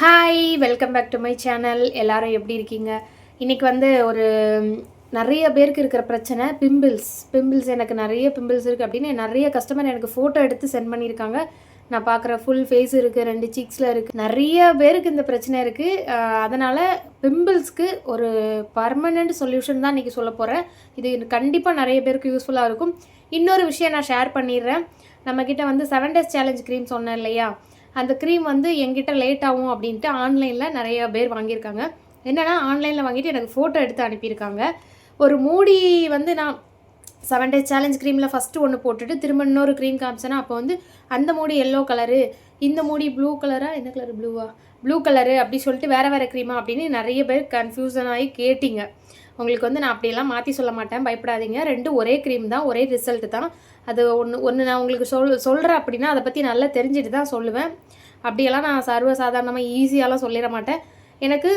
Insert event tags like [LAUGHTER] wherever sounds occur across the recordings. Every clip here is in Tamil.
Hi welcome back to my channel எல்லாரும் எப்படி இருக்கீங்க? இன்றைக்கி வந்து ஒரு நிறைய பேருக்கு இருக்கிற பிரச்சனை பிம்பிள்ஸ் பிம்பிள்ஸ் எனக்கு நிறைய பிம்பிள்ஸ் இருக்குது அப்படின்னு நிறைய கஸ்டமர் எனக்கு ஃபோட்டோ எடுத்து சென்ட் பண்ணியிருக்காங்க. நான் பார்க்குற ஃபுல் ஃபேஸ் இருக்குது ரெண்டு சீக்ஸில் இருக்குது நிறைய பேருக்கு இந்த பிரச்சனை இருக்குது அதனால் பிம்பிள்ஸ்க்கு ஒரு பர்மனெண்ட் சொல்யூஷன் தான் இன்றைக்கி சொல்ல போகிறேன் இது கண்டிப்பாக நிறைய பேருக்கு யூஸ்ஃபுல்லாக இருக்கும். இன்னொரு விஷயம் நான் ஷேர் பண்ணிடுறேன். நம்மக்கிட்ட வந்து செவன் டேஸ் சேலஞ்ச் க்ரீம் சொன்னேன் இல்லையா? அந்த க்ரீம் வந்து எங்கிட்ட லேட் ஆகும் அப்படின்ட்டு ஆன்லைனில் நிறைய பேர் வாங்கியிருக்காங்க. என்னென்னா ஆன்லைனில் வாங்கிட்டு எனக்கு ஃபோட்டோ எடுத்து அனுப்பியிருக்காங்க. ஒரு மூடி வந்து நான் செவன் டேஸ் சேலஞ்ச் க்ரீமில் ஃபஸ்ட்டு ஒன்று போட்டுட்டு திரும்ப இன்னொரு க்ரீம் காமிச்சேன்னா அப்போ வந்து அந்த மூடி எல்லோ கலரு இந்த மூடி ப்ளூ கலராக என்ன கலர் ப்ளூவா ப்ளூ கலரு அப்படி சொல்லிட்டு வேறு வேறு க்ரீமா அப்படின்னு நிறைய பேர் கன்ஃபியூசன் ஆகி கேட்டிங்க. உங்களுக்கு வந்து நான் அப்படியெல்லாம் மாற்றி சொல்ல மாட்டேன். பயப்படாதீங்க. ரெண்டும் ஒரே க்ரீம் தான். ஒரே ரிசல்ட் தான். அது ஒன்று ஒன்று நான் உங்களுக்கு சொல் சொல்கிறேன் அப்படின்னா அதை பற்றி நல்லா தெரிஞ்சுட்டு தான் சொல்லுவேன். அப்படியெல்லாம் நான் சர்வசாதாரணமாக ஈஸியாலாம் சொல்லிட மாட்டேன். எனக்கு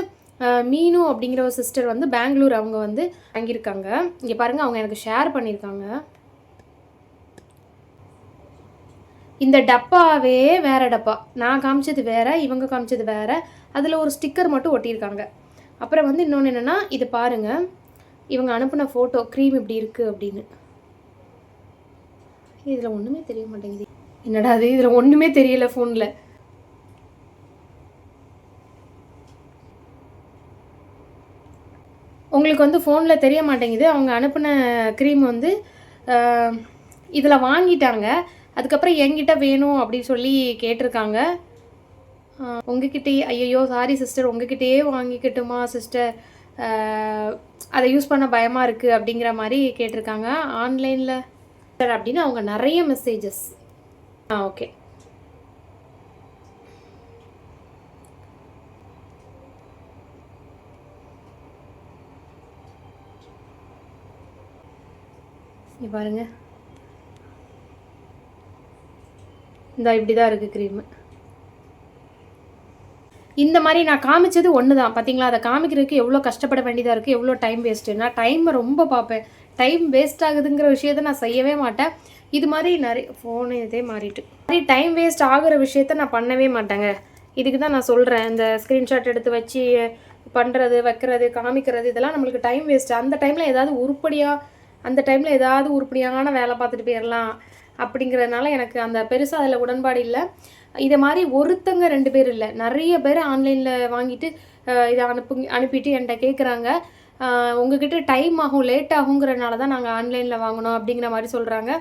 மீனு அப்படிங்கிற ஒரு சிஸ்டர் வந்து பெங்களூர் அவங்க வந்து வாங்கியிருக்காங்க. இங்கே பாருங்கள் அவங்க எனக்கு ஷேர் பண்ணியிருக்காங்க. இந்த டப்பாவே வேறு டப்பா. நான் காமிச்சது வேறு இவங்க காமிச்சது வேறு. அதில் ஒரு ஸ்டிக்கர் மட்டும் ஒட்டியிருக்காங்க. அப்புறம் வந்து இன்னொன்று என்னென்னா இது பாருங்க. இவங்க அனுப்பின ஃபோட்டோ க்ரீம் இப்படி இருக்குது அப்படின்னு. இதில் ஒன்றுமே தெரிய மாட்டேங்குது. என்னடா அது இதில் ஒன்றுமே தெரியல ஃபோனில் உங்களுக்கு வந்து ஃபோனில் தெரிய மாட்டேங்குது. அவங்க அனுப்பின க்ரீம் வந்து இதில் வாங்கிட்டாங்க. அதுக்கப்புறம் என்கிட்ட வேணும் அப்படின்னு சொல்லி கேட்டிருக்காங்க. உங்ககிட்டயே ஐயோ சாரி சிஸ்டர் உங்ககிட்டயே வாங்கிக்கட்டுமா சிஸ்டர் அதை யூஸ் பண்ண பயமாக இருக்குது அப்படிங்கிற மாதிரி கேட்டிருக்காங்க ஆன்லைனில் சார் அப்படின்னு அவங்க நிறைய மெசேஜஸ் ஆ ஓகே பாருங்க. இந்த இப்படி தான் இருக்குது க்ரீமு இந்த மாதிரி நான் காமிச்சது ஒன்று தான் பார்த்தீங்களா அதை காமிக்கிறதுக்கு எவ்வளோ கஷ்டப்பட வேண்டியதாக இருக்குது எவ்வளோ டைம் வேஸ்ட்டு நான் டைமை ரொம்ப பார்ப்பேன். டைம் வேஸ்ட் ஆகுதுங்கிற விஷயத்த நான் செய்யவே மாட்டேன். இது மாதிரி நிறைய ஃபோனு இதே மாறிட்டு. மாதிரி டைம் வேஸ்ட் ஆகுற விஷயத்த நான் பண்ணவே மாட்டேங்க. இதுக்கு தான் நான் சொல்கிறேன் இந்த ஸ்க்ரீன்ஷாட் எடுத்து வச்சு பண்ணுறது வைக்கிறது காமிக்கிறது இதெல்லாம் நம்மளுக்கு டைம் வேஸ்ட்டு அந்த டைமில் ஏதாவது உருப்படியாக அந்த டைமில் ஏதாவது உருப்படியான வேலை பார்த்துட்டு போயிடலாம். அப்படிங்கிறதுனால எனக்கு அந்த பெருசாக அதில் உடன்பாடு இல்லை. இதை மாதிரி ஒருத்தங்க ரெண்டு பேர் இல்லை. நிறைய பேர் ஆன்லைனில் வாங்கிட்டு இதை அனுப்பு அனுப்பிட்டு என்கிட்ட கேட்குறாங்க. உங்ககிட்ட டைம் ஆகும் லேட் ஆகுங்கிறனால தான் நாங்கள் ஆன்லைனில் வாங்கினோம் அப்படிங்கிற மாதிரி சொல்கிறாங்க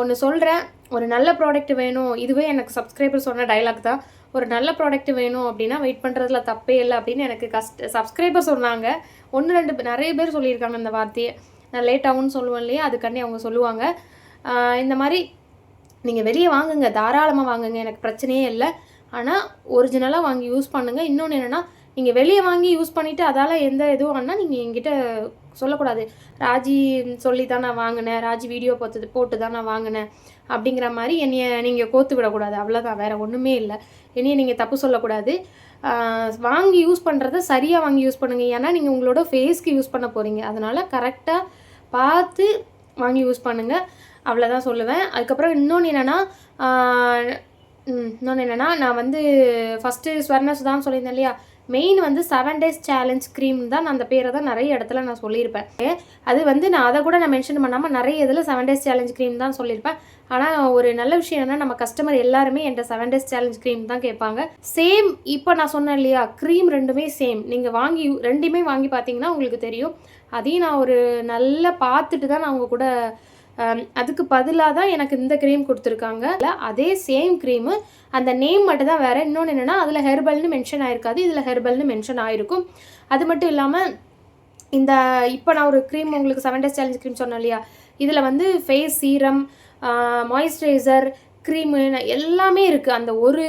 ஒன்று சொல்கிறேன் ஒரு நல்ல ப்ராடக்ட் வேணும். இதுவே எனக்கு சப்ஸ்கிரைபர் சொன்ன டைலாக் தான். ஒரு நல்ல ப்ராடக்ட் வேணும் அப்படின்னா வெயிட் பண்ணுறதுல தப்பே இல்லை அப்படின்னு எனக்கு கஷ்ட சப்ஸ்கிரைபர் சொன்னாங்க. ஒன்று ரெண்டு பேர் நிறைய பேர் சொல்லியிருக்காங்க இந்த வார்த்தையை. நான் லேட் ஆகும்னு சொல்லுவேன் இல்லையா? அதுக்காண்டி அவங்க சொல்லுவாங்க. இந்த மாதிரி நீங்கள் வெளியே வாங்குங்க தாராளமாக வாங்குங்க எனக்கு பிரச்சனையே இல்லை. ஆனால் ஒரிஜினலாக வாங்கி யூஸ் பண்ணுங்கள் இன்னொன்று என்னென்னா நீங்கள் வெளியே வாங்கி யூஸ் பண்ணிவிட்டு அதால் எந்த இதுவும் ஆனால் நீங்கள் என்கிட்ட சொல்லக்கூடாது. ராஜி சொல்லி தான் நான் வாங்கினேன் ராஜி வீடியோ பார்த்து போட்டு தான் நான் வாங்கினேன் அப்படிங்கிற மாதிரி என்னைய நீங்கள் கோத்து விடக்கூடாது. அவ்வளோதான் வேறு ஒன்றுமே இல்லை. என்னைய நீங்கள் தப்பு சொல்லக்கூடாது. வாங்கி யூஸ் பண்ணுறத சரியாக வாங்கி யூஸ் பண்ணுங்கள் ஏன்னா நீங்கள் உங்களோட ஃபேஸ்க்கு யூஸ் பண்ண போகிறீங்க அதனால் கரெக்டாக பார்த்து வாங்கி யூஸ் பண்ணுங்கள் அவ்வளோதான் சொல்லுவேன். அதுக்கப்புறம் இன்னொன்று என்னென்னா இன்னொன்று என்னென்னா நான் வந்து ஃபஸ்ட்டு ஸ்வர்ண தான் சொல்லியிருந்தேன் இல்லையா? மெயின் வந்து செவன் டேஸ் சேலஞ்ச் க்ரீம் தான் நான் அந்த பேரை தான் நிறைய இடத்துல நான் சொல்லியிருப்பேன். அது வந்து நான் அதை கூட நான் மென்ஷன் பண்ணாமல் நிறைய இதில் செவன் டேஸ் சேலஞ்ச் க்ரீம் தான் சொல்லியிருப்பேன். ஆனால் ஒரு நல்ல விஷயம் என்னென்னா நம்ம கஸ்டமர் எல்லாருமே என்கிட்ட செவன் டேஸ் சேலஞ்ச் க்ரீம் தான் கேட்பாங்க. சேம் இப்போ நான் சொன்னேன் இல்லையா? க்ரீம் ரெண்டுமே சேம் நீங்கள் வாங்கி ரெண்டுமே வாங்கி பார்த்தீங்கன்னா உங்களுக்கு தெரியும். அதையும் நான் ஒரு நல்லா பார்த்துட்டு தான் நான் அவங்க கூட அதுக்கு பதிலாக தான் எனக்கு இந்த க்ரீம் கொடுத்துருக்காங்க. இல்ல, அதே சேம் க்ரீமு அந்த நேம் மட்டும் தான் வேறு. இன்னொன்று என்னென்னா அதில் ஹெர்பல்னு மென்ஷன் ஆயிருக்காது. இதில் ஹெர்பல்னு மென்ஷன் ஆயிருக்கும். அது மட்டும் இல்லாமல் இந்த இப்போ நான் ஒரு க்ரீம் உங்களுக்கு செவன் டேஸ் சேலஞ்ச் க்ரீம் சொன்னேன் இல்லையா? இதில் வந்து ஃபேஸ் சீரம் மாய்ஸ்சரைசர் க்ரீமு எல்லாமே இருக்குது அந்த ஒரு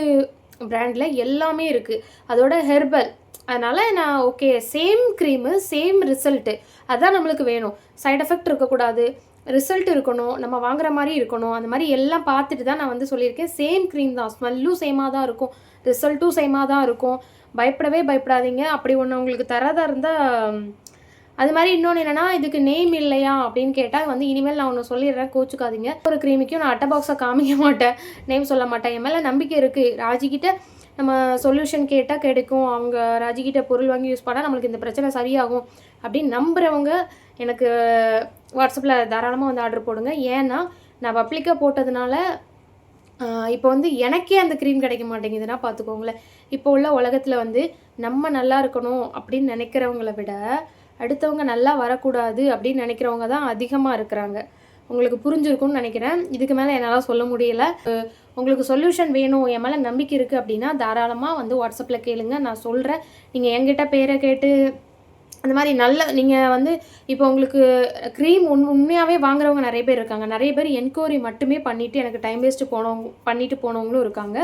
ப்ராண்டில் எல்லாமே இருக்குது அதோட ஹெர்பல் அதனால் நான் okay same cream same result அதுதான் நம்மளுக்கு வேணும். சைட் எஃபெக்ட் இருக்கக்கூடாது. ரிசல்ட் இருக்கணும் நம்ம வாங்குற மாதிரி இருக்கணும் அந்த மாதிரி எல்லாம் பார்த்துட்டு தான் நான் வந்து சொல்லியிருக்கேன். சேம் க்ரீம் தான். ஸ்மெல்லும் சேமாக தான் இருக்கும். ரிசல்ட்டும் சேமாக தான் இருக்கும். பயப்படவே பயப்படாதீங்க. அப்படி ஒன்று உங்களுக்கு தரதா இருந்தால் அது மாதிரி இன்னொன்று என்னன்னா இதுக்கு நேம் இல்லையா அப்படின்னு கேட்டால் வந்து இனிமேல் நான் ஒன்று சொல்லிடுறேன். கோச்சுக்காதீங்க. ஒரு க்ரீமிக்கும் நான் அட்டை பாக்ஸை காமிக்க மாட்டேன். நேம் சொல்ல மாட்டேன். என் மேலே நம்பிக்கை இருக்குது ராஜிக்கிட்ட நம்ம சொல்யூஷன் கேட்டால் கிடைக்கும். அவங்க ராஜிக்கிட்ட பொருள் வாங்கி யூஸ் பண்ணால் நம்மளுக்கு இந்த பிரச்சனை சரியாகும். அப்படின்னு நம்புகிறவங்க எனக்கு வாட்ஸ்அப்பில் தாராளமாக வந்து ஆர்டர் போடுங்க. ஏன்னா நான் பப்ளிக்காக போட்டதுனால இப்போ வந்து எனக்கே அந்த க்ரீம் கிடைக்க மாட்டேங்குதுன்னா பார்த்துக்கோங்களேன் இப்போ உள்ள உலகத்தில் வந்து நம்ம நல்லா இருக்கணும் அப்படின்னு நினைக்கிறவங்கள விட அடுத்தவங்க நல்லா வரக்கூடாது அப்படின்னு நினைக்கிறவங்க தான் அதிகமாக இருக்கிறாங்க. உங்களுக்கு புரிஞ்சிருக்கும்னு நினைக்கிறேன். இதுக்கு மேலே என்னால் சொல்ல முடியல. உங்களுக்கு சொல்யூஷன் வேணும் என் மேலே நம்பிக்கை இருக்குது அப்படின்னா தாராளமாக வந்து வாட்ஸ்அப்பில் கேளுங்க. நான் சொல்கிறேன் நீங்கள் என்கிட்ட பேரை கேட்டு அந்த மாதிரி நல்ல நீங்கள் வந்து இப்போ உங்களுக்கு க்ரீம் உண் உண்மையாகவே வாங்குறவங்க நிறைய பேர் இருக்காங்க. நிறைய பேர் என்கொயரி மட்டுமே பண்ணிவிட்டு எனக்கு டைம் வேஸ்ட்டு போனவங்க பண்ணிவிட்டு போனவங்களும் இருக்காங்க.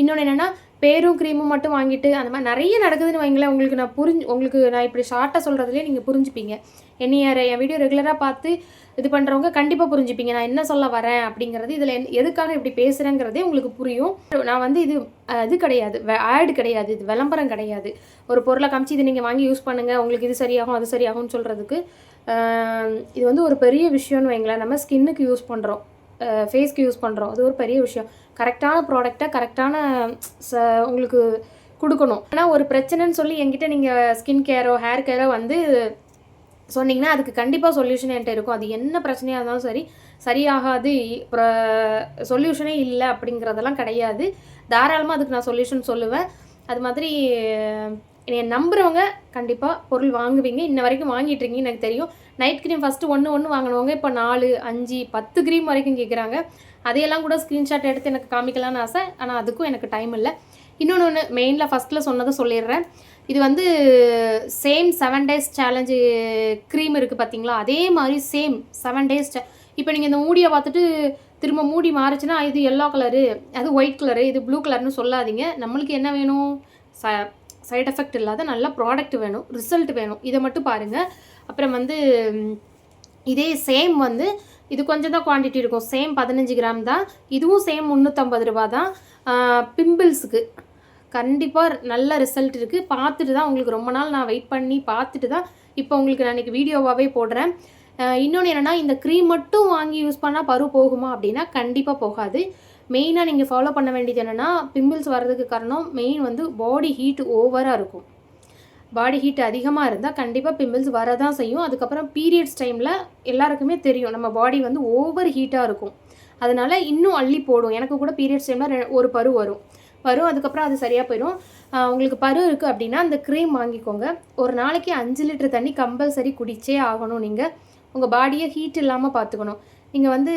இன்னொன்று என்னென்னா பேரும் க்ரீமும் மட்டும் வாங்கிட்டு அந்த மாதிரி நிறைய நடக்குதுன்னு வைங்களேன் உங்களுக்கு நான் புரிஞ்சு உங்களுக்கு நான் இப்படி ஷார்ட்டாக சொல்கிறதுலேயே நீங்கள் புரிஞ்சுப்பீங்க. என்னைய என் வீடியோ ரெகுலராக பார்த்து இது பண்ணுறவங்க கண்டிப்பாக புரிஞ்சுப்பீங்க. நான் என்ன சொல்ல வரேன் அப்படிங்கிறது இதில் எதுக்காக இப்படி பேசுகிறேங்கிறதே உங்களுக்கு புரியும். நான் வந்து இது இது கிடையாது. ஆடு கிடையாது. இது விளம்பரம் கிடையாது. ஒரு பொருளை காமிச்சு இது நீங்கள் வாங்கி யூஸ் பண்ணுங்கள் உங்களுக்கு இது சரியாகும் அது சரியாகும்னு சொல்கிறதுக்கு இது வந்து ஒரு பெரிய விஷயம்னு வைங்களேன். நம்ம ஸ்கின்னுக்கு யூஸ் பண்ணுறோம் ஃபேஸ்க்கு யூஸ் பண்ணுறோம் அது ஒரு பெரிய விஷயம். கரெக்டான ப்ராடக்டை கரெக்டான ச உங்களுக்கு கொடுக்கணும். ஆனால் ஒரு பிரச்சனைன்னு சொல்லி என்கிட்ட நீங்கள் ஸ்கின் கேரோ ஹேர் கேரோ வந்து சொன்னீங்கன்னா அதுக்கு கண்டிப்பாக சொல்யூஷன் என்கிட்ட இருக்கும். அது என்ன பிரச்சனையாக இருந்தாலும் சரி சரியாகாது. சொல்யூஷனே இல்லை அப்படிங்கிறதெல்லாம் கிடையாது. தாராளமாக அதுக்கு நான் சொல்யூஷன் சொல்லுவேன். அது மாதிரி என்னை நம்புகிறவங்க கண்டிப்பாக பொருள் வாங்குவீங்க. இன்ன வரைக்கும் வாங்கிட்டு இருக்கீங்கன்னு எனக்கு தெரியும். நைட் க்ரீம் ஃபஸ்ட்டு ஒன்று ஒன்று வாங்கினவங்க இப்போ நாலு அஞ்சு பத்து க்ரீம் வரைக்கும் கேட்குறாங்க அதையெல்லாம் கூட ஸ்க்ரீன்ஷாட் எடுத்து எனக்கு காமிக்கலாம்னு ஆசை. ஆனால் அதுக்கும் எனக்கு டைம் இல்லை. இன்னொன்று ஒன்று மெயினில் ஃபஸ்ட்டில் சொன்னதை சொல்லிடுறேன். இது வந்து same seven days challenge cream இருக்குது பார்த்தீங்களா அதே மாதிரி சேம் செவன் டேஸ் இப்போ நீங்கள் இந்த மூடியை பார்த்துட்டு திரும்ப மூடி மாறுச்சுன்னா இது எல்லோ கலரு அது ஒயிட் கலரு இது ப்ளூ கலர்னு சொல்லாதீங்க. நம்மளுக்கு என்ன வேணும்? ச சைட் எஃபெக்ட் இல்லாத நல்ல ப்ராடக்ட் வேணும் ரிசல்ட் வேணும். இதை மட்டும் பாருங்கள் அப்புறம் வந்து இதே சேம் வந்து இது கொஞ்சம் தான் குவான்டிட்டி இருக்கும். சேம் பதினஞ்சு கிராம் தான். இதுவும் சேம் முந்நூற்றம்பது ரூபா தான். பிம்பிள்ஸுக்கு கண்டிப்பாக நல்ல ரிசல்ட் இருக்குது பார்த்துட்டு தான் உங்களுக்கு ரொம்ப நாள் நான் வெயிட் பண்ணி பார்த்துட்டு தான் இப்போ உங்களுக்கு நான் இன்றைக்கி வீடியோவாகவே போடுறேன். இன்னொன்று என்னென்னா இந்த க்ரீம் மட்டும் வாங்கி யூஸ் பண்ணால் பரு போகுமா அப்படின்னா கண்டிப்பாக போகாது. மெயினாக நீங்கள் ஃபாலோ பண்ண வேண்டியது என்னென்னா பிம்பிள்ஸ் வர்றதுக்கு காரணம் மெயின் வந்து பாடி ஹீட் ஓவராக இருக்கும். பாடி ஹீட் அதிகமாக இருந்தால் கண்டிப்பாக பிம்பிள்ஸ் வரதான் செய்யும். அதுக்கப்புறம் பீரியட்ஸ் டைமில் எல்லாருக்குமே தெரியும். நம்ம பாடி வந்து ஓவர் ஹீட்டாக இருக்கும். அதனால் இன்னும் அள்ளி போடும். எனக்கு கூட பீரியட்ஸ் டைமில் ஒரு பரு வரும். வரும் அதுக்கப்புறம் அது சரியாக போயிடும் உங்களுக்கு பரு இருக்குது அப்படின்னா அந்த க்ரீம் வாங்கிக்கோங்க. ஒரு நாளைக்கு அஞ்சு லிட்டர் தண்ணி கம்பல்சரி குடிச்சே ஆகணும் நீங்கள் உங்கள் பாடியை ஹீட் இல்லாமல் பார்த்துக்கணும் நீங்கள் வந்து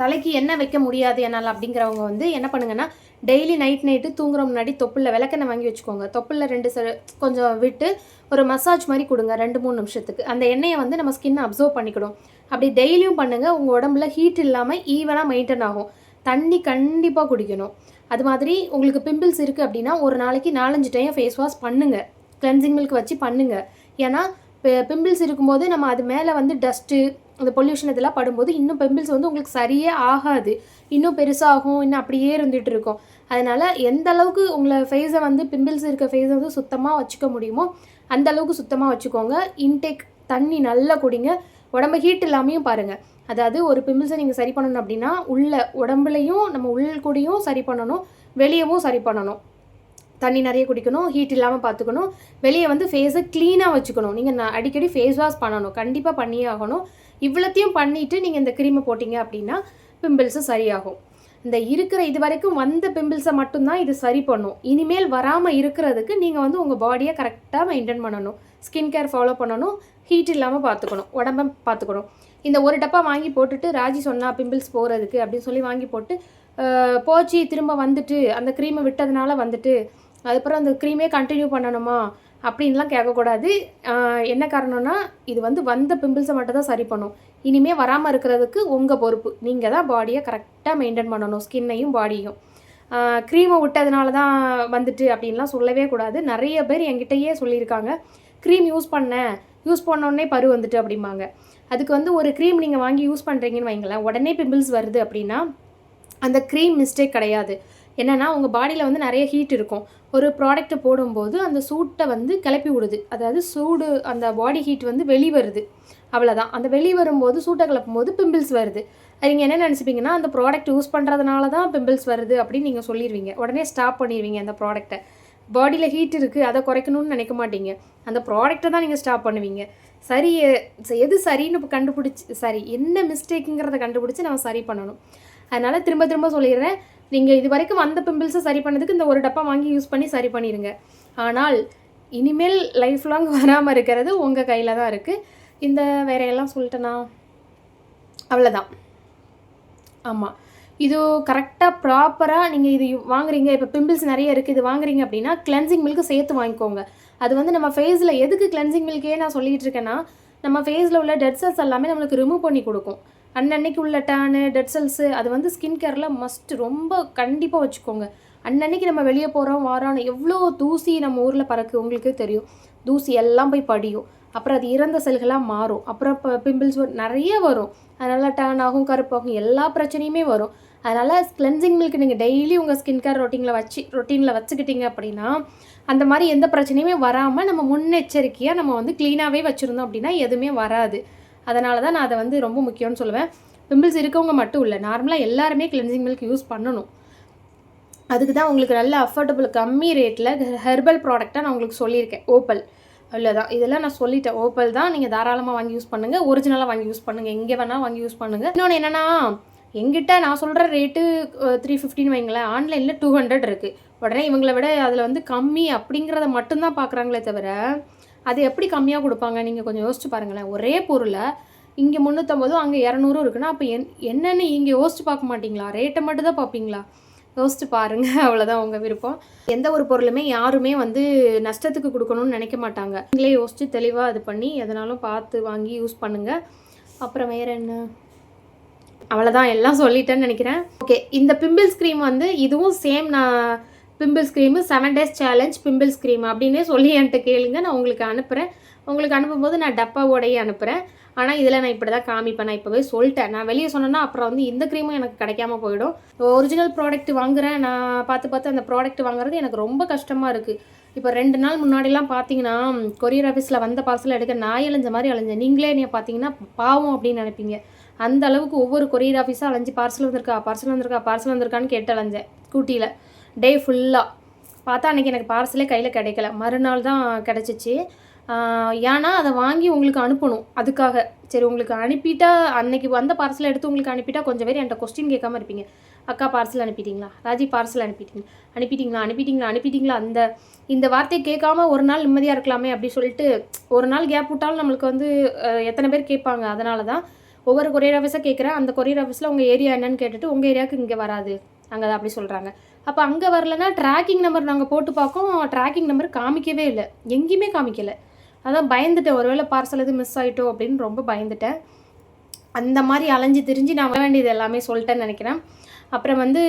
தலைக்கு எண்ணெய் வைக்க முடியாது என்னால் அப்படிங்கிறவங்க வந்து என்ன பண்ணுங்கன்னா டெய்லி நைட் நைட்டு தூங்குற முன்னாடி தொப்புளில் விளக்கெண்ணெய் வாங்கி வச்சுக்கோங்க. தொப்புளில் ரெண்டு ச கொஞ்சம் விட்டு ஒரு மசாஜ் மாதிரி கொடுங்க ரெண்டு மூணு நிமிஷத்துக்கு. அந்த எண்ணெயை வந்து நம்ம ஸ்கின்னை அப்சர்வ் பண்ணிக்கிடும் அப்படி டெய்லியும் பண்ணுங்கள் உங்கள் உடம்புல ஹீட் இல்லாமல் ஈவனாக மெயின்டைன் ஆகும். தண்ணி கண்டிப்பாக குடிக்கணும். அது மாதிரி உங்களுக்கு பிம்பிள்ஸ் இருக்குது அப்படின்னா ஒரு நாளைக்கு நாலஞ்சு டைம் ஃபேஸ் வாஷ் பண்ணுங்கள் கிளென்சிங் மில்க் வச்சு பண்ணுங்கள் ஏன்னா பிம்பிள்ஸ் இருக்கும்போது நம்ம அது மேலே வந்து டஸ்ட்டு அந்த பொல்யூஷன் இதெல்லாம் படும்போது இன்னும் பிம்பிள்ஸ் வந்து உங்களுக்கு சரியே ஆகாது. இன்னும் பெருசாகும் இன்னும் அப்படியே இருந்துகிட்டு இருக்கும். அதனால் எந்த அளவுக்கு உங்களை ஃபேஸை வந்து பிம்பிள்ஸ் இருக்க ஃபேஸை வந்து சுத்தமாக வச்சுக்க முடியுமோ அந்த அளவுக்கு சுத்தமாக வச்சுக்கோங்க. இன்டேக் தண்ணி நல்லா குடிங்க. உடம்பு ஹீட் இல்லாமையும் பாருங்கள் அதாவது ஒரு பிம்பிள்ஸை நீங்கள் சரி பண்ணணும் அப்படின்னா உள்ள உடம்புலையும் நம்ம உள் கூடயும் சரி பண்ணணும். வெளியவும் சரி பண்ணணும். தண்ணி நிறைய குடிக்கணும் ஹீட் இல்லாமல் பார்த்துக்கணும். வெளியே வந்து ஃபேஸை க்ளீனாக வச்சுக்கணும். நீங்கள் நான் அடிக்கடி ஃபேஸ் வாஷ் பண்ணணும். கண்டிப்பாக பண்ணியே ஆகணும். இவ்வளோத்தையும் பண்ணிவிட்டு நீங்கள் இந்த க்ரீமை போட்டிங்க அப்படின்னா பிம்பிள்ஸு சரியாகும். இந்த இருக்கிற இது வரைக்கும் வந்த பிம்பிள்ஸை மட்டும்தான் இது சரி பண்ணும். இனிமேல் வராமல் இருக்கிறதுக்கு நீங்கள் வந்து உங்கள் பாடியை கரெக்டாக மெயின்டைன் பண்ணணும். ஸ்கின் கேர் ஃபாலோ பண்ணணும். ஹீட் இல்லாமல் பார்த்துக்கணும். உடம்ப பார்த்துக்கணும். இந்த ஒரு டப்பா வாங்கி போட்டுட்டு ராஜி சொன்னால் பிம்பிள்ஸ் போகிறதுக்கு அப்படின்னு சொல்லி வாங்கி போட்டு போச்சு திரும்ப வந்துட்டு அந்த க்ரீமை விட்டதுனால வந்துட்டு அதுக்கப்புறம் அந்த க்ரீமே கண்டினியூ பண்ணணுமா? அப்படின்லாம் கேட்கக்கூடாது. என்ன காரணம்னா இது வந்து வந்த பிம்பிள்ஸை மட்டும் தான் சரி பண்ணும். இனிமேல் வராமல் இருக்கிறதுக்கு உங்கள் பொறுப்பு. நீங்கள் தான் பாடியை கரெக்டாக மெயின்டைன் பண்ணணும். ஸ்கின்னையும் பாடியும் க்ரீமை விட்டதுனால தான் வந்துட்டு அப்படின்லாம் சொல்லவே கூடாது. நிறைய பேர் என்கிட்டயே சொல்லியிருக்காங்க. க்ரீம் யூஸ் பண்ணேன் யூஸ் பண்ணோடனே பரு வந்துட்டு அப்படிம்பாங்க. அதுக்கு வந்து ஒரு க்ரீம் நீங்கள் வாங்கி யூஸ் பண்ணுறீங்கன்னு வைங்களேன். உடனே பிம்பிள்ஸ் வருது அப்படின்னா அந்த க்ரீம் மிஸ்டேக் கிடையாது. என்னென்னா உங்கள் பாடியில் வந்து நிறைய ஹீட் இருக்கும். ஒரு ப்ராடக்ட்டை போடும்போது அந்த சூட்டை வந்து கிளப்பி விடுது. அதாவது சூடு அந்த பாடி ஹீட் வந்து வெளி வருது. அவ்வளோதான் அந்த வெளி வரும்போது சூட்டை கிளப்பும் போது பிம்பிள்ஸ் வருது. நீங்கள் என்ன நினச்சிப்பீங்கன்னா அந்த ப்ராடக்ட் யூஸ் பண்ணுறதுனால தான் பிம்பிள்ஸ் வருது அப்படின்னு நீங்கள் சொல்லிடுவீங்க உடனே ஸ்டாப் பண்ணிடுவீங்க அந்த ப்ராடக்ட்டை பாடியில் ஹீட் இருக்குது அதை குறைக்கணும்னு நினைக்க மாட்டீங்க. அந்த ப்ராடக்ட்டை தான் நீங்கள் ஸ்டாப் பண்ணுவீங்க. சரி எது சரின்னு இப்போ கண்டுபிடிச்சி சரி என்ன மிஸ்டேக்குங்கிறத கண்டுபிடிச்சி நம்ம சரி பண்ணணும். அதனால் திரும்ப திரும்ப சொல்லிடுறேன். நீங்கள் இது வரைக்கும் வந்த பிம்பிள்ஸை சரி பண்ணதுக்கு இந்த ஒரு டப்பா வாங்கி யூஸ் பண்ணி சரி பண்ணிடுங்க ஆனால் இனிமேல் லைஃப் லாங் வராமல் இருக்கிறது உங்கள் கையில் தான் இருக்குது இந்த வேறையெல்லாம் சொல்லிட்டேனா? அவ்வளோதான் ஆமாம் இது கரெக்டாக ப்ராப்பராக நீங்கள் இது வாங்குறீங்க. இப்போ பிம்பிள்ஸ் நிறைய இருக்குது இது வாங்குறீங்க அப்படின்னா கிளென்சிங் மில்க்கு சேர்த்து வாங்கிக்கோங்க. அது வந்து நம்ம ஃபேஸில் எதுக்கு கிளென்சிங் மில்க்கே நான் சொல்லிகிட்டு இருக்கேன்னா நம்ம ஃபேஸில் உள்ள டெட் செல்ஸ் எல்லாமே நம்மளுக்கு ரிமூவ் பண்ணி கொடுக்கும். அன்னன்னைக்கு உள்ள டேனு டெட் செல்ஸு அது வந்து ஸ்கின் கேரில் மஸ்ட் ரொம்ப கண்டிப்பாக வச்சுக்கோங்க. அன்னன்னைக்கு நம்ம வெளியே போகிறோம் வாரோன்னு எவ்வளோ தூசி நம்ம ஊரில் பறக்கு உங்களுக்கே தெரியும். தூசி எல்லாம் போய் படியும். அப்புறம் அது இறந்த செல்களாக மாறும். அப்புறம் இப்போ பிம்பிள்ஸ் நிறைய வரும். அதனால் டேன் ஆகும் கருப்பாகும் எல்லா பிரச்சனையுமே வரும். அதனால் கிளென்சிங் மில்க் நீங்கள் டெய்லி உங்கள் ஸ்கின் கேர் ரொட்டீனில் வச்சு ரொட்டீனில் வச்சுக்கிட்டீங்க அப்படின்னா அந்த மாதிரி எந்த பிரச்சனையுமே வராமல் நம்ம முன்னெச்சரிக்கையாக நம்ம வந்து க்ளீனாகவே வச்சுருந்தோம் அப்படின்னா எதுவுமே வராது. அதனால தான் நான் அதை வந்து ரொம்ப முக்கியம்னு சொல்லுவேன். பிம்பிள்ஸ் இருக்கவங்க மட்டும் இல்லை நார்மலாக எல்லாருமே கிளென்சிங் மில்க் யூஸ் பண்ணணும். அதுக்கு தான் உங்களுக்கு நல்ல அஃபோர்டபுள் கம்மி ரேட்டில் ஹெர்பல் ப்ராடக்டாக நான் உங்களுக்கு சொல்லியிருக்கேன். ஓப்பல் அவ்வளோதான் இதெல்லாம் நான் சொல்லிட்டேன். ஓப்பல் தான் நீங்கள் தாராளமாக வாங்கி யூஸ் பண்ணுங்கள் ஒரிஜினலாக வாங்கி யூஸ் பண்ணுங்கள் எங்கே வேணால் வாங்கி யூஸ் பண்ணுங்கள் இன்னொன்று என்னென்னா எங்கிட்ட நான் சொல்கிற ரேட்டு த்ரீ ஃபிஃப்டின்னு வைங்களேன். ஆன்லைனில் டூ ஹண்ட்ரட் இருக்குது உடனே இவங்களை விட அதில் வந்து கம்மி அப்படிங்கிறத மட்டும்தான் பார்க்குறாங்களே தவிர அது எப்படி கம்மியாக கொடுப்பாங்க? நீங்கள் கொஞ்சம் யோசிச்சு பாருங்களேன். ஒரே பொருளை இங்கே முந்நூற்றம்பதும் அங்கே இரநூறும் இருக்குன்னா அப்போ என் என்னென்னு இங்கே யோசிச்சு பார்க்க மாட்டிங்களா? ரேட்டை மட்டும் தான் பார்ப்பீங்களா? யோசிச்சு பாருங்க. [LAUGHS] அவ்வளோதான் உங்கள் விருப்பம். எந்த ஒரு பொருளுமே யாருமே வந்து நஷ்டத்துக்கு கொடுக்கணும்னு நினைக்க மாட்டாங்க. நீங்களே யோசிச்சு தெளிவாக இது பண்ணி எதனாலும் பார்த்து வாங்கி யூஸ் பண்ணுங்கள் அப்புறம் வேறு என்ன? அவ்வளோதான் எல்லாம் சொல்லிட்டேன்னு நினைக்கிறேன். ஓகே இந்த பிம்பிள்ஸ் க்ரீம் வந்து இதுவும் சேம் நான் pimples cream seven days challenge pimples cream அப்படின்னே சொல்லி என்கிட்ட கேளுங்க. நான் உங்களுக்கு அனுப்புகிறேன் உங்களுக்கு அனுப்பும்போது நான் டப்பாவோடையே அனுப்புகிறேன் ஆனால் இதில் நான் இப்படி தான் காமிப்பேன். நான் இப்போவே சொல்லிட்டேன். நான் வெளியே சொன்னேன்னா அப்புறம் வந்து இந்த க்ரீமும் எனக்கு கிடைக்காம போயிடும். ஒரிஜினல் ப்ராடக்ட் வாங்குகிறேன் நான் பார்த்து பார்த்து அந்த ப்ராடக்ட் வாங்குறது எனக்கு ரொம்ப கஷ்டமாக இருக்குது இப்போ ரெண்டு நாள் முன்னாடிலாம் பார்த்தீங்கன்னா கொரியர் ஆஃபீஸில் வந்த பார்சல் எடுக்க நான் அலைஞ்ச மாதிரி அலைஞ்சேன். நீங்களே நீ பார்த்தீங்கன்னா பாவம் அப்படின்னு நினைப்பீங்க. அந்த அளவுக்கு ஒவ்வொரு கொரியர் ஆஃபீஸாக அலைஞ்சு பார்சல் வந்திருக்கா பார்சல் வந்திருக்கா பார்சல் வந்திருக்கான்னு கேட்டு அலைஞ்சேன். ஸ்கூட்டியில் டே ஃபுல்லாக பார்த்தா அன்றைக்கி எனக்கு பார்சலே கையில் கிடைக்கல. மறுநாள் தான் கிடச்சிச்சு. ஏன்னா அதை வாங்கி உங்களுக்கு அனுப்பணும். அதுக்காக. சரி உங்களுக்கு அனுப்பிட்டா அன்னைக்கு வந்த பார்சல் எடுத்து உங்களுக்கு அனுப்பிட்டா கொஞ்சம் பேர் என்கிட்ட கொஸ்டின் கேட்காம இருப்பீங்க. அக்கா பார்சல் அனுப்பிட்டீங்களா? ராஜி பார்சல் அனுப்பிட்டீங்க. அனுப்பிட்டீங்களா? அனுப்பிட்டீங்களா? அனுப்பிட்டீங்களா? அந்த இந்த வார்த்தையை கேட்காம ஒரு நாள் நிம்மதியாக இருக்கலாமே அப்படி சொல்லிட்டு ஒரு நாள் கேப் விட்டாலும் நம்மளுக்கு வந்து எத்தனை பேர் கேட்பாங்க. அதனால தான் ஒவ்வொரு கொரியர் ஆஃபீஸாக கேட்குறேன். அந்த கொரியர் ஆஃபீஸில் உங்கள் ஏரியா என்னன்னு கேட்டுட்டு உங்கள் ஏரியாவுக்கு இங்கே வராது. அங்கே அப்படி சொல்கிறாங்க அப்போ அங்கே வரலன்னா ட்ராக்கிங் நம்பர் நாங்கள் போட்டு பார்க்கோம். ட்ராக்கிங் நம்பர் காமிக்கவே இல்லை. எங்கேயுமே காமிக்கலை. அதான் பயந்துட்டேன். ஒருவேளை பார்சல் எதுவும் மிஸ் ஆகிட்டோ அப்படின்னு ரொம்ப பயந்துட்டேன். அந்த மாதிரி அலைஞ்சு திரிஞ்சு நான் வர வேண்டியது எல்லாமே சொல்லிட்டேன்னு நினைக்கிறேன். அப்புறம் வந்து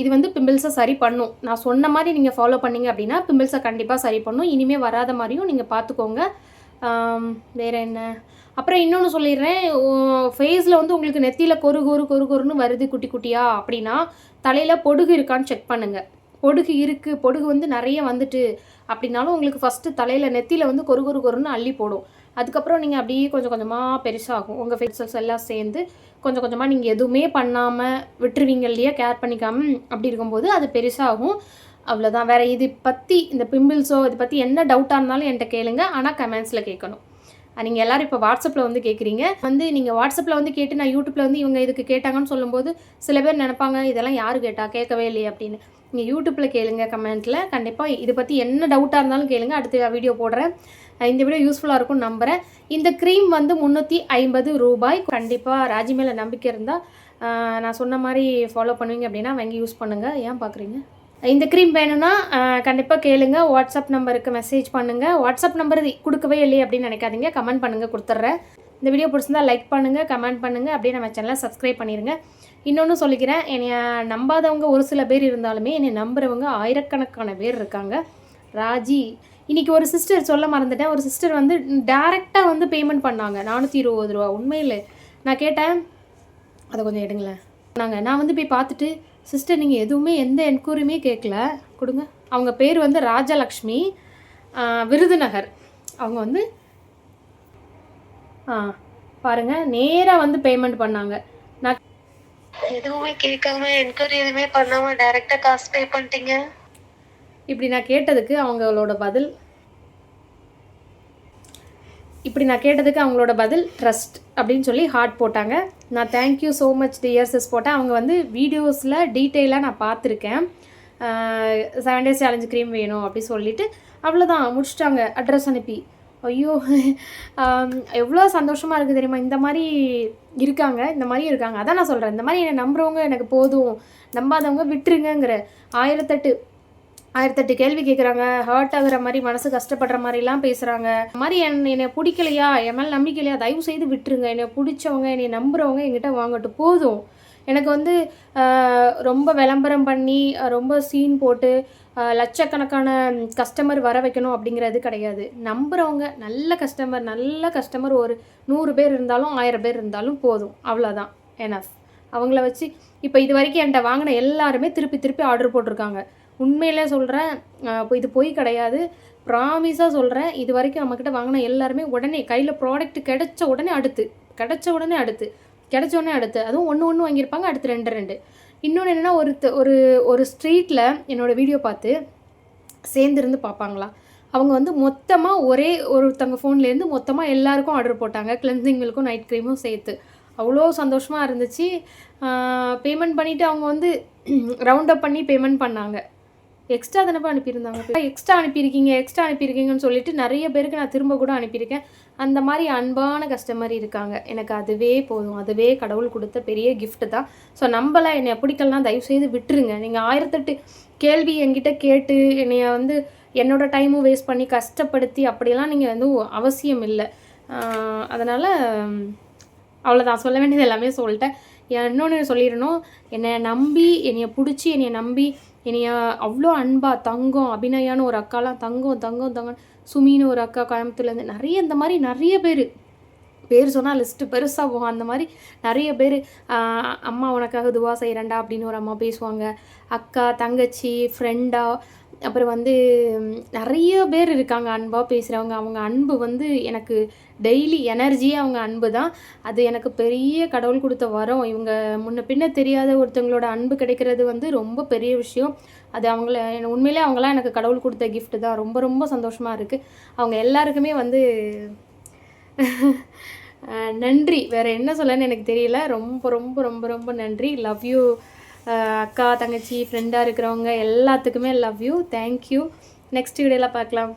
இது வந்து பிம்பிள்ஸை சரி பண்ணும். நான் சொன்ன மாதிரி நீங்கள் ஃபாலோ பண்ணிங்க அப்படின்னா பிம்பிள்ஸை கண்டிப்பாக சரி பண்ணும். இனிமேல் வராத மாதிரியும் நீங்கள் பார்த்துக்கோங்க. வேறு என்ன? அப்புறம் இன்னொன்று சொல்லிடுறேன். ஃபேஸில் வந்து உங்களுக்கு நெத்தியில் கொரு கொரு கொரு கொருன்னு வருது குட்டி குட்டியா அப்படின்னா தலையில் பொடுகு இருக்கான்னு செக் பண்ணுங்கள் பொடுகு இருக்குது பொடுகு வந்து நிறைய வந்துட்டு அப்படின்னாலும் உங்களுக்கு ஃபஸ்ட்டு தலையில் நெத்தியில் வந்து கொரு கொரு கொருன்னு அள்ளி போடும். அதுக்கப்புறம் நீங்கள் அப்படியே கொஞ்சம் கொஞ்சமாக பெருசாகும். உங்கள் ஃபேஸஸ் எல்லாம் சேர்ந்து கொஞ்சம் கொஞ்சமாக நீங்கள் எதுவுமே பண்ணாமல் விட்டுருவீங்க இல்லையா? கேர் பண்ணிக்காமல் அப்படி இருக்கும்போது அது பெருசாகும். அவ்வளோதான் வேறு இது பற்றி இந்த பிம்பிள்ஸோ இது பற்றி என்ன டவுட்டாக இருந்தாலும் என்கிட்ட கேளுங்க. ஆனால் கமெண்ட்ஸில் கேட்கணும். நீங்கள் எல்லோரும் இப்போ வாட்ஸ்அப்பில் வந்து கேட்குறீங்க வந்து நீங்கள் வாட்ஸ்அப்பில் வந்து கேட்டு நான் யூடியூப்பில் வந்து இவங்க இதுக்கு கேட்டாங்கன்னு சொல்லும்போது சில பேர் நினைப்பாங்க இதெல்லாம் யார் கேட்டால் கேட்கவே இல்லையே அப்படின்னு. நீங்கள் யூடியூப்பில் கேளுங்க கமெண்ட்டில் கண்டிப்பாக இதை பற்றி என்ன டவுட்டாக இருந்தாலும் கேளுங்க. அடுத்த வீடியோ போடுறேன். இந்த வீடியோ யூஸ்ஃபுல்லாக இருக்கும்னு நம்புகிறேன் இந்த க்ரீம் வந்து முந்நூற்றி ஐம்பது ரூபாய். கண்டிப்பாக ராஜி மேலே நம்பிக்கை இருந்தால் நான் சொன்ன மாதிரி ஃபாலோ பண்ணுவீங்க அப்படின்னா வாங்கி யூஸ் பண்ணுங்கள் ஏன் பார்க்குறீங்க இந்த க்ரீம் வேணும்னா கண்டிப்பாக கேளுங்க. வாட்ஸ்அப் நம்பருக்கு மெசேஜ் பண்ணுங்கள் வாட்ஸ்அப் நம்பர் கொடுக்கவே இல்லையே அப்படின்னு நினைக்காதீங்க. கமெண்ட் பண்ணுங்கள் கொடுத்துட்றேன். இந்த வீடியோ பிடிச்சிருந்தா லைக் பண்ணுங்கள் கமெண்ட் பண்ணுங்கள் அப்படியே நம்ம சேனலை சப்ஸ்கிரைப் பண்ணிடுங்க இன்னொன்று சொல்லிக்கிறேன். என்னை நம்பாதவங்க ஒரு சில பேர் இருந்தாலுமே என்னை நம்புறவங்க ஆயிரக்கணக்கான பேர் இருக்காங்க. ராஜி இன்றைக்கி ஒரு சிஸ்டர் சொல்ல மறந்துட்டேன். ஒரு சிஸ்டர் வந்து டேரெக்டாக வந்து பேமெண்ட் பண்ணாங்க. நானூற்றி இருபது ரூபா. உண்மையில். நான் கேட்டேன். அதை கொஞ்சம் எடுங்களேன். நாங்கள் நான் வந்து போய் பார்த்துட்டு சிஸ்டர் நீங்கள் எதுவுமே எந்த என்கொயரியுமே கேட்கல. கொடுங்க. அவங்க பேர் வந்து ராஜலக்ஷ்மி விருதுநகர். அவங்க வந்து ஆ பாருங்கள் நேராக வந்து பேமெண்ட் பண்ணாங்க. நான் எதுவுமே கேட்காம என்கொயரி எதுவுமே பண்ணாம டைரக்டா காசு பே பண்ணிட்டீங்க? இப்படி நான் கேட்டதுக்கு அவங்களோட பதில் இப்படி நான் கேட்டதுக்கு அவங்களோட பதில் ட்ரஸ்ட் அப்படின்னு சொல்லி ஹார்ட் போட்டாங்க. நான் தேங்க்யூ ஸோ மச் டியர்ஸஸ் போட்டேன். அவங்க வந்து வீடியோஸில் டீட்டெயிலாக நான் பார்த்துருக்கேன். செவன் டேஸ் சேலஞ்சு க்ரீம் வேணும் அப்படி சொல்லிவிட்டு அவ்வளோதான் முடிச்சிட்டாங்க. அட்ரஸ் அனுப்பி. ஐயோ எவ்வளோ சந்தோஷமாக இருக்குது தெரியுமா? இந்த மாதிரி இருக்காங்க. இந்த மாதிரி இருக்காங்க. அதான் நான் சொல்கிறேன் இந்த மாதிரி என்னை நம்புறவங்க எனக்கு போதும். நம்பாதவங்க விட்டுருங்கங்கிற ஆயிரத்தெட்டு ஆயிரத்தெட்டு கேள்வி கேட்குறாங்க ஹர்ட் ஆகுற மாதிரி மனசு கஷ்டப்படுற மாதிரிலாம் பேசுகிறாங்க இந்த மாதிரி என் என்னை பிடிக்கலையா? என் மேலே நம்பிக்கை இல்லையா? தயவு செய்து விட்டுருங்க. என்னை பிடிச்சவங்க என்னை நம்புகிறவங்க என்கிட்ட வாங்கட்டும். போதும். எனக்கு வந்து ரொம்ப விளம்பரம் பண்ணி ரொம்ப சீன் போட்டு லட்சக்கணக்கான கஸ்டமர் வர வைக்கணும் அப்படிங்கிறது கிடையாது. நம்புகிறவங்க நல்ல கஸ்டமர் நல்ல கஸ்டமர் ஒரு நூறு பேர் இருந்தாலும் ஆயிரம் பேர் இருந்தாலும் போதும். அவ்வளோதான் எனஃப் அவங்கள வச்சு இப்போ இது வரைக்கும் என்கிட்ட வாங்கின எல்லாருமே திருப்பி திருப்பி ஆர்டர் போட்டிருக்காங்க. உண்மையிலே சொல்கிறேன் இப்போ இது பொய் கிடையாது. ப்ராமிஸாக சொல்கிறேன் இது வரைக்கும் நம்மக்கிட்ட வாங்கின எல்லாருமே உடனே கையில் ப்ராடக்ட் கிடைச்ச உடனே அடுத்து கிடைச்ச உடனே அடுத்து கிடைச்ச உடனே அடுத்து. அதுவும் ஒன்று ஒன்று வாங்கியிருப்பாங்க அடுத்து ரெண்டு ரெண்டு. இன்னொன்று என்னென்னா ஒரு ஒரு ஒரு ஸ்ட்ரீட்டில் என்னோடய வீடியோ பார்த்து சேர்ந்துருந்து பார்ப்பாங்களா? அவங்க வந்து மொத்தமாக ஒரே ஒருத்தவங்க ஃபோன்லேருந்து மொத்தமாக எல்லாருக்கும் ஆர்டர் போட்டாங்க. கிளென்சிங் மில்க்கும் நைட் க்ரீமும் சேர்த்து. அவ்வளோ சந்தோஷமாக இருந்துச்சு. பேமெண்ட் பண்ணிவிட்டு அவங்க வந்து ரவுண்ட் அப் பண்ணி பேமெண்ட் பண்ணாங்க. எக்ஸ்ட்ரா தானப்பா அனுப்பியிருந்தாங்க. எக்ஸ்ட்ரா அனுப்பியிருக்கீங்க எக்ஸ்ட்ரா அனுப்பியிருக்கீங்கன்னு சொல்லிட்டு நிறைய பேருக்கு நான் திரும்ப கூட அனுப்பியிருக்கேன். அந்த மாதிரி அன்பான கஸ்டமர் இருக்காங்க. எனக்கு அதுவே போதும். அதுவே கடவுள் கொடுத்த பெரிய கிஃப்ட்டு தான். ஸோ நம்மள என்னை பிடிக்கலாம் தயவு செய்து விட்டுருங்க. நீங்கள் ஆயிரத்தெட்டு கேள்வி என்கிட்ட கேட்டு என்னைய வந்து என்னோட டைமும் வேஸ்ட் பண்ணி கஷ்டப்படுத்தி அப்படியெல்லாம் நீங்கள் வந்து அவசியம் இல்லை. அதனால் அவ்வளோதான் சொல்ல வேண்டியது எல்லாமே சொல்லிட்டேன். இன்னொன்று சொல்லிடணும். என்னை நம்பி என்னைய பிடிச்சி என்னையை நம்பி என்னைய அவ்வளோ அன்பா தங்கம் அபிநயான்னு ஒரு அக்காலாம் தங்கம் தங்கம் தங்கம் சுமின்னு ஒரு அக்கா கோயம்புத்தூர்லேருந்து நிறைய இந்த மாதிரி நிறைய பேர். பேர் சொன்னால் லிஸ்ட்டு பெருசாக போகும். அந்த மாதிரி நிறைய பேர் அம்மா உனக்காக துவா செய்கிறேன்டா அப்படின்னு ஒரு அம்மா பேசுவாங்க. அக்கா தங்கச்சி ஃப்ரெண்டா அப்புறம் வந்து நிறைய பேர் இருக்காங்க அன்பாக பேசுகிறவங்க அவங்க அன்பு வந்து எனக்கு டெய்லி எனர்ஜியே அவங்க அன்பு தான். அது எனக்கு பெரிய கடவுள் கொடுத்த வரம். இவங்க முன்ன பின்ன தெரியாத ஒருத்தவங்களோட அன்பு கிடைக்கிறது வந்து ரொம்ப பெரிய விஷயம். அது அவங்கள உண்மையிலே அவங்களாம் எனக்கு கடவுள் கொடுத்த கிஃப்ட்டு தான். ரொம்ப ரொம்ப சந்தோஷமாக இருக்குது அவங்க எல்லாருக்குமே வந்து நன்றி. வேறு என்ன சொல்லன்னு எனக்கு தெரியல. ரொம்ப ரொம்ப ரொம்ப ரொம்ப நன்றி. லவ் யூ அக்கா தங்கச்சி ஃப்ரெண்டாக இருக்கிறவங்க எல்லாத்துக்குமே லவ் யூ தேங்க்யூ நெக்ஸ்ட் வீடியோவில் பார்க்கலாம்.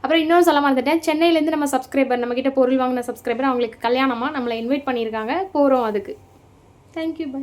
அப்புறம் இன்னொன்று சொல்ல மறந்துட்டேன். சென்னையிலேருந்து நம்ம சப்ஸ்கிரைபர் நம்மக்கிட்ட பொருள் வாங்கின சப்ஸ்கிரைபர் அவங்களுக்கு கல்யாணமாக நம்மளை இன்வைட் பண்ணியிருக்காங்க. போகிறோம் அதுக்கு. Thank you bye